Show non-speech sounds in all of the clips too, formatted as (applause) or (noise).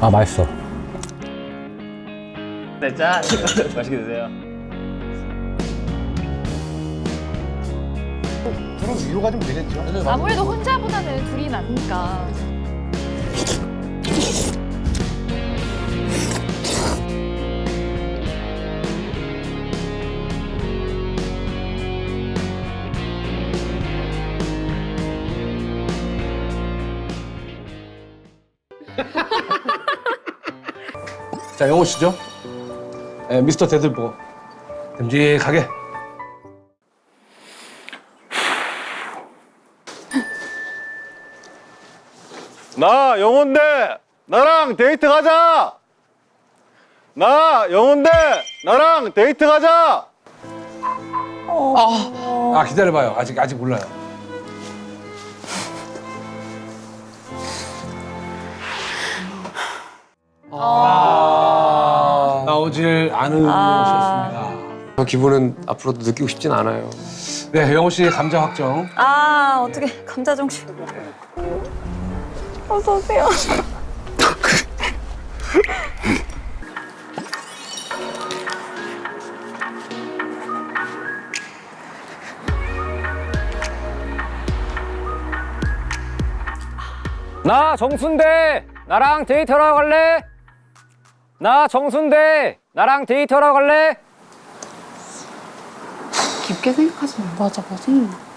아 맛있어. 네, 짠. (laughs) 맛있게 드세요. 그럼 위로 가지면 되겠죠. 아무래도 혼자보다는 둘이 낫니까. 자 영호 씨죠? 네, 미스터 데들보 듬직하게. 나 영혼대 나랑 데이트 가자. 나 영혼대 나랑 데이트 가자. 아 기다려봐요. 아직 아직 몰라요. 아, 나오질 않으셨습니다. 저 기분은 앞으로도 느끼고 싶진 않아요. 네, 영호 씨 감자 확정. 아 어떻게 감자 정식 어서 오세요 나 정순대 나랑 데이트하러 갈래? 나 정순대 나랑 데이트하러 갈래? 깊게 생각하지 마. 맞아, 맞아. 아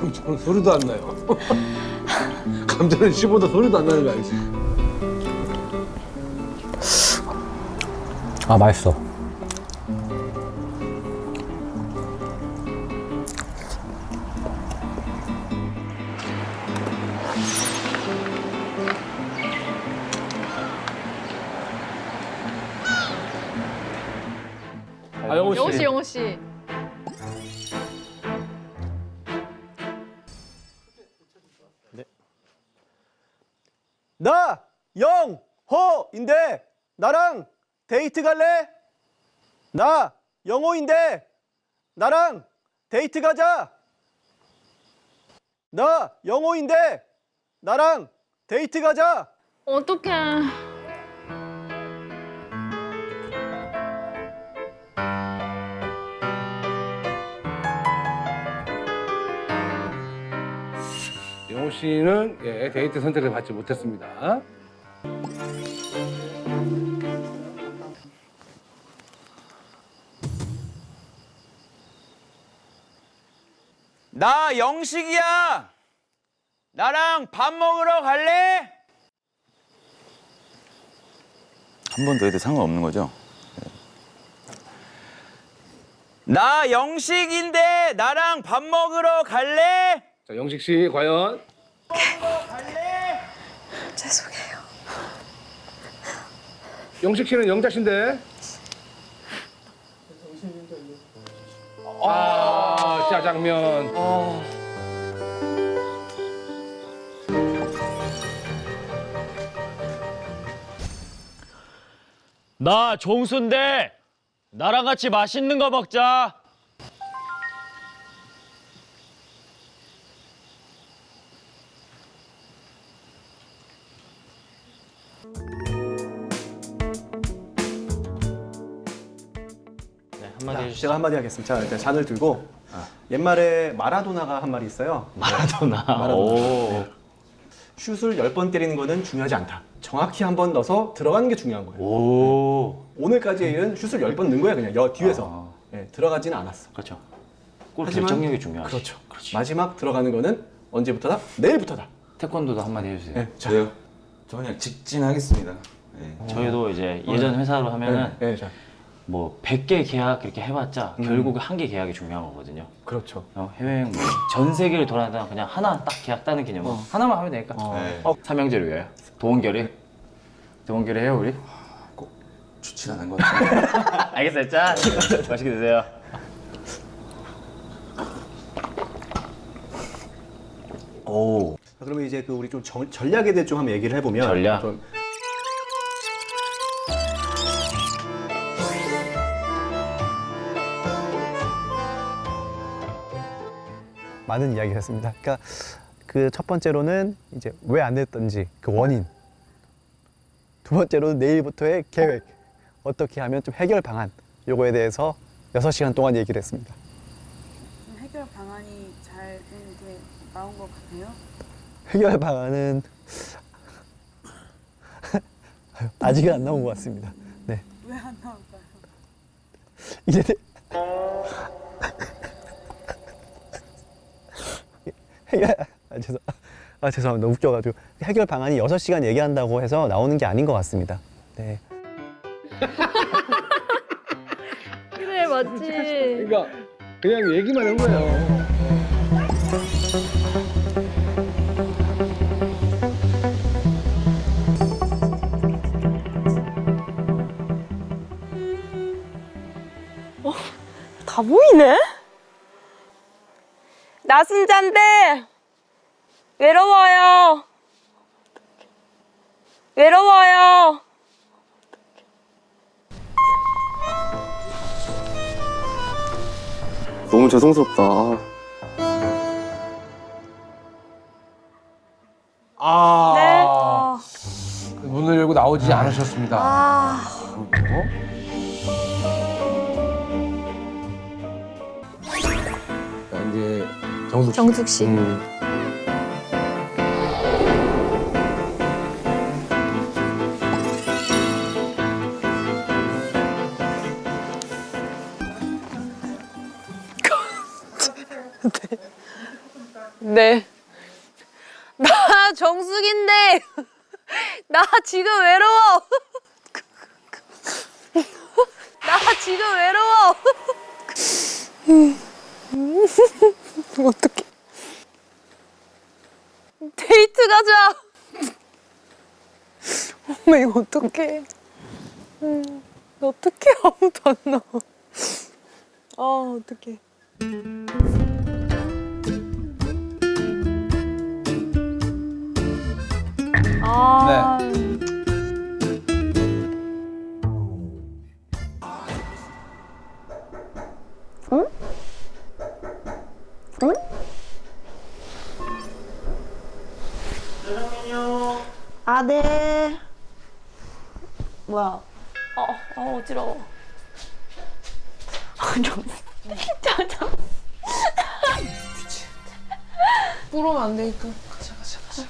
감자는 소리도 안 나요. (laughs) 감자는 씹어도 소리도 안 나는 거 알지? 아 맛있어. 아 영호 씨. 영호 씨, 영호 씨. 나랑 데이트 갈래? 나 영호인데 나랑 데이트 가자. 나 영호인데 나랑 데이트 가자. 어떡해. 영호 씨는 예, 데이트 선택을 받지 못했습니다. 나 영식이야. 나랑 밥 먹으러 갈래? 한 번 더 해도 상관없는 거죠? 나 영식인데 나랑 밥 먹으러 갈래? 자 영식 씨 과연 죄송해요 영식 씨는 영자신데. 아 짜장면. 나 정순대 나랑 같이 맛있는 거 먹자. 해주시죠. 제가 한마디 하겠습니다. 자, 일단 잔을 들고 옛말에 마라도나가 한 말이 있어요. 마라도나. 마라도나. 오. 슛을 10번 때리는 거는 중요하지 않다. 정확히 한 번 넣어서 들어가는 게 중요한 거예요. 오. 오늘까지의 일은 슛을 10번 넣은 거야 그냥 여 뒤에서. 예, 들어가지는 않았어. 그렇죠. 골 하지만- 결정력이 중요하지. 그렇죠. 마지막 들어가는 거는 언제부터다? 내일부터다. 태권도도 한마디 해주세요. 예, 자, 저요? 저 그냥 직진하겠습니다. 네. 저희도 이제 예전 회사로 하면은 예, 예, 자. 뭐 100개 계약 이렇게 해봤자 결국 한 개 계약이 중요한 거거든요. 그렇죠. 어, 해외여행 뭐 전 세계를 돌아다니다 그냥 하나 딱 계약 따는 개념으로 하나만 하면 되니까. 어. 삼형제를 위하여. 도원결이? 도원결이 해요 우리? 좋진 않은 것 같은데. (laughs) 알겠어요. 짠. 맛있게 드세요. 오. 그러면 이제 그 우리 좀 전- 전략에 대해 좀 한번 얘기를 해보면 전략? 좀 많은 이야기를 했습니다. 그러니까 그 첫 번째로는 이제 왜 안 됐던지 그 원인. 두 번째로는 내일부터의 계획. 어떻게 하면 좀 해결 방안. 요거에 대해서 6시간 동안 얘기를 했습니다. 해결 방안이 잘 이렇게 나온 것 같아요. 해결 방안은 (laughs) 아직은 안 나온 것 같습니다. 네. 왜 안 나올까요? 이제 해결 아, 죄송 아 죄송합니다 웃겨가지고 해결 방안이 6시간 얘기한다고 해서 나오는 게 아닌 것 같습니다. 네. 그래 맞지. 그러니까 그냥 얘기만 한 거예요. 다 보이네? 나 순잔데 외로워요. 외로워요. 너무 죄송스럽다. 아. 네. 문을 열고 나오지 않으셨습니다. 아, 자, 정숙 씨. 정숙 씨. 음. (laughs) 네. 나 정숙인데 (laughs) 나 지금 외로워. (laughs) 나 지금 외로워. (laughs) 어떡해. 데이트 가자. (laughs) 엄마 이거 어떡해. 음, 어떡해 아무도 안 나와. 아 어떡해. 아. 아, 네. 뭐야? 어, 어, 어지러워. 아, 좀. 자, 자. 부르면 안 되니까. 가자, 가자, 가자.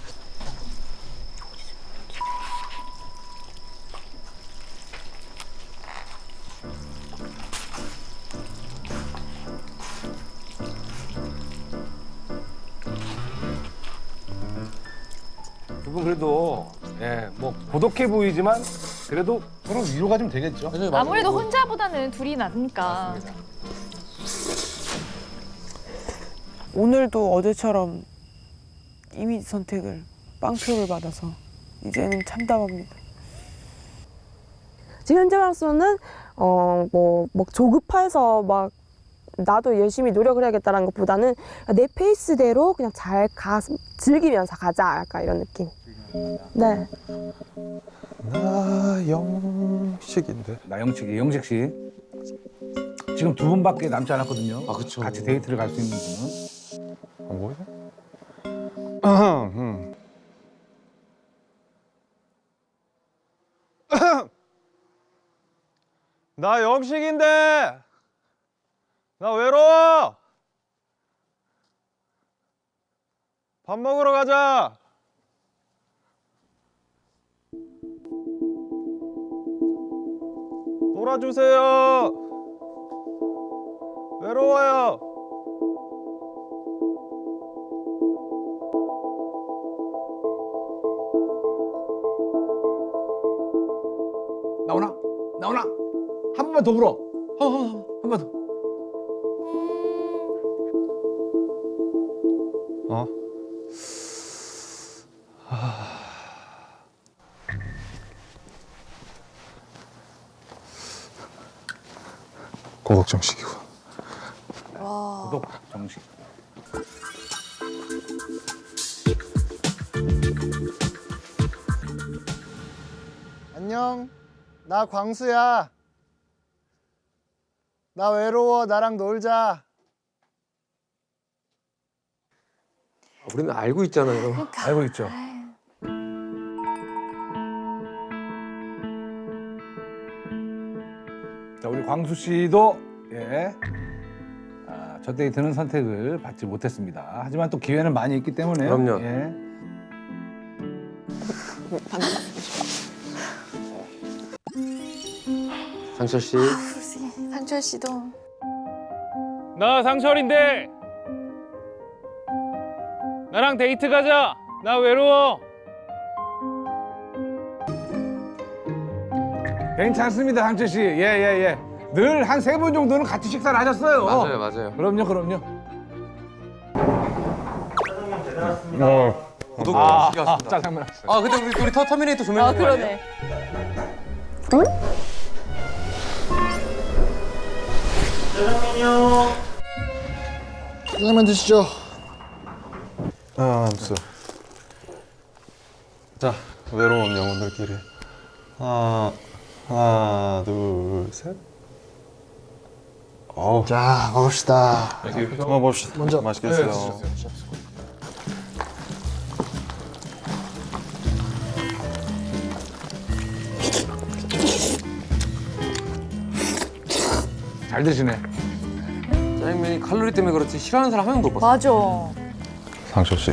두분 그래도 예, 뭐 고독해 보이지만 그래도 서로 위로가 좀 되겠죠. 아무래도 혼자보다는 둘이 낫니까. 오늘도 어제처럼 이미지 선택을 빵표를 받아서 이제는 참담합니다. 지금 현재로서는 어뭐 뭐 조급해서 막 나도 열심히 노력을 해야겠다라는 것보다는 내 페이스대로 그냥 잘 가 즐기면서 가자 약간 이런 느낌. 네. 나영식인데. 나영식 이 영식 씨 지금 두 분밖에 남지 않았거든요. 아, 그쵸. 같이 데이트를 갈 수 있는 분은. 안 보이네? 음. 나 영식인데 나 외로워. 밥 먹으러 가자. 놀아주세요. 외로워요. 나오나? 나오나? 한 번만 번더 불어. 한번 더. 어? 고독 정식이고. 구독 정식. 안녕. 나 광수야. 나 외로워. 나랑 놀자. 우리는 알고 있잖아요. 알고 있죠. 자, 우리 광수 씨도 예. 아, 첫 데이트는 선택을 받지 못했습니다. 하지만 또 기회는 많이 있기 때문에 그럼요. 예. 상철 씨. 상철 씨도. 나 상철인데 나랑 데이트 가자. 나 외로워. 괜찮습니다, 상철 씨. 예, 예, 예. 늘 한 세 번 정도는 같이 식사를 하셨어요. 맞아요, 맞아요. 그럼요, 그럼요. 고독 아, 정식이었습니다. 아, 짜장면. 아, 근데 우리 우리 터 터미네이터 조명. 아 그러네. 짜장면 드시죠. 아, 무슨. 자, 외로운 영혼들끼리. 하나, 하나, 둘, 셋. 어우. 자, 먹읍시다. 먹어봅시다. 먼저 맛있겠어요. 잘 드시네. 짜장면이 칼로리 때문에 그렇지 싫어하는 사람 한 명도 못 봤어. 맞아. 상철 씨,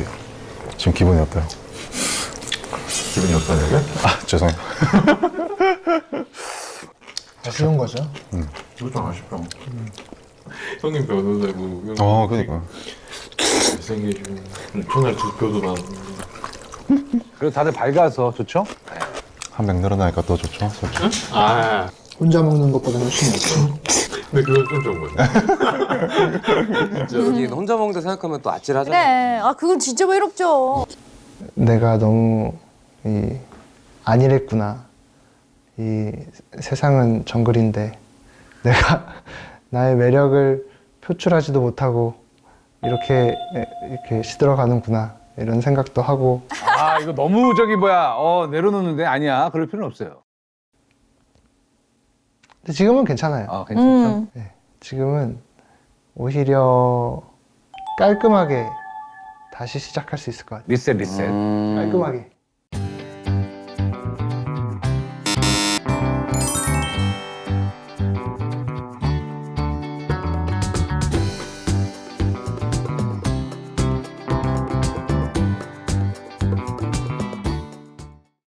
지금 기분이 어때요? 기분이 어떠냐고요? 아, 죄송해요. 아쉬운 거죠. 이거 좀 아쉽다. 형님 변호사고 형 어, 그니까. 잘생기시고 전날 두표도 나. 그리고 다들 밝아서 좋죠? 한 명 늘어나니까 더 좋죠, 솔직히. 아, 혼자 먹는 것보다 훨씬 낫죠. 근데 그건 좀 좋은 거야. 여기 혼자 먹는다 생각하면 또 아찔하잖아. 그래. 아 그건 진짜 외롭죠. 내가 너무 이 안일했구나. 이 세상은 정글인데 내가 (laughs) 나의 매력을 표출하지도 못하고 이렇게 이렇게 시들어가는구나 이런 생각도 하고 아, 이거 너무 저기 뭐야. 어, 내려놓는데 아니야. 그럴 필요는 없어요. 근데 지금은 괜찮아요. 아, 괜찮죠? 음. 네, 지금은 오히려 깔끔하게 다시 시작할 수 있을 것 같아요. 리셋, 리셋. 음. 깔끔하게.